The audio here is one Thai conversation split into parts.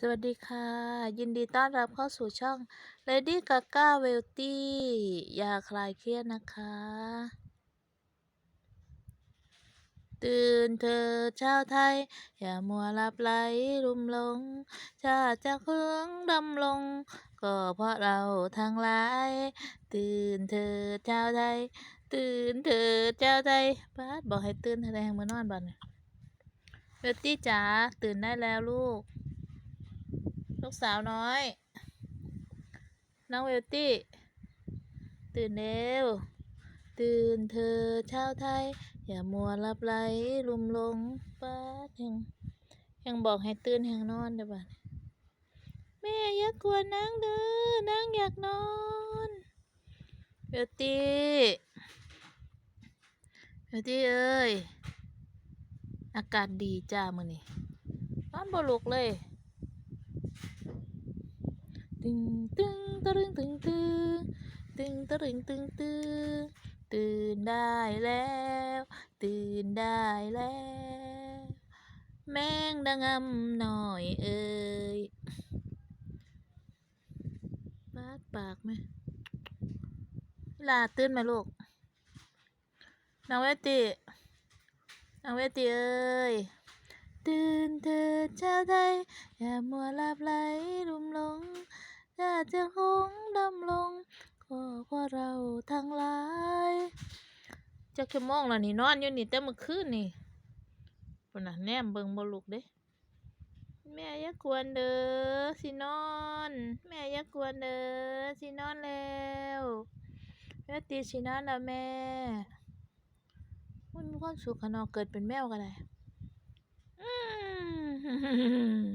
สวัสดีค่ะ ยินดีต้อนรับเข้าสู่ช่อง Lady Gaga w e l t y ยาคลายเครียดนะคะ ตื่นเธอชาวไทย อย่ามัวหลับไหลรุมหลง ชาติจะเคืองดำลง ก็เพราะเราทั้งหลาย ตื่นเธอชาวไทย ตื่นเธอชาวไทยบาดบอกให้ตื่นแสดงมือนอนบัดนเวลตี้จ๋าตื่นได้แล้วลูก ลูกสาวน้อย น้องเวลตี้ ตื่นเร็ว ตื่นเธอชาวไทย อย่ามัวหลับไหลลุมลงป้าดยังยังบอกให้ตื่นแหงนอนเดี๋ยวบัดแม่อย่ากวนนางเด้อนางอยากนอนเวลตี้เวลตี้เอ้ย อากาศดีจ้ามือนี้นอนบลุกเลย ตึงตึงตะรึงตึงตึงตึงตะรึงตึงตึงตื่นได้แล้ว ตื่นได้แล้ว แมงดางำหน่อยเอ้ยปาดปากไหมลาตื่นไหมลูกน้องเวติน้องเวติเอ้ยตื่นเถิดชาวไทยอย่ามัวหลับไหล จะคงดำลงก็เพราะเราทั้งหลายจะแค่มองแล้วนี่นอนอยู่นี่แต่เมื่อคืนนี่ปุ่นน่ะแนมเบิ่งบ่ลุกเด้แม่อย่ากวนเด้อสินอน แม่อย่ากวนเด้อสินอนแล้วแม่ตีสินอนแล้วแม่มันมีความสุขขนาดเกิดเป็นแมวก็ได้อืม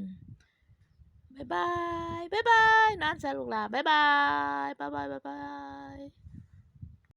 บายบายบายบายนอนสลูกหลาบายบายบายบายบายบาย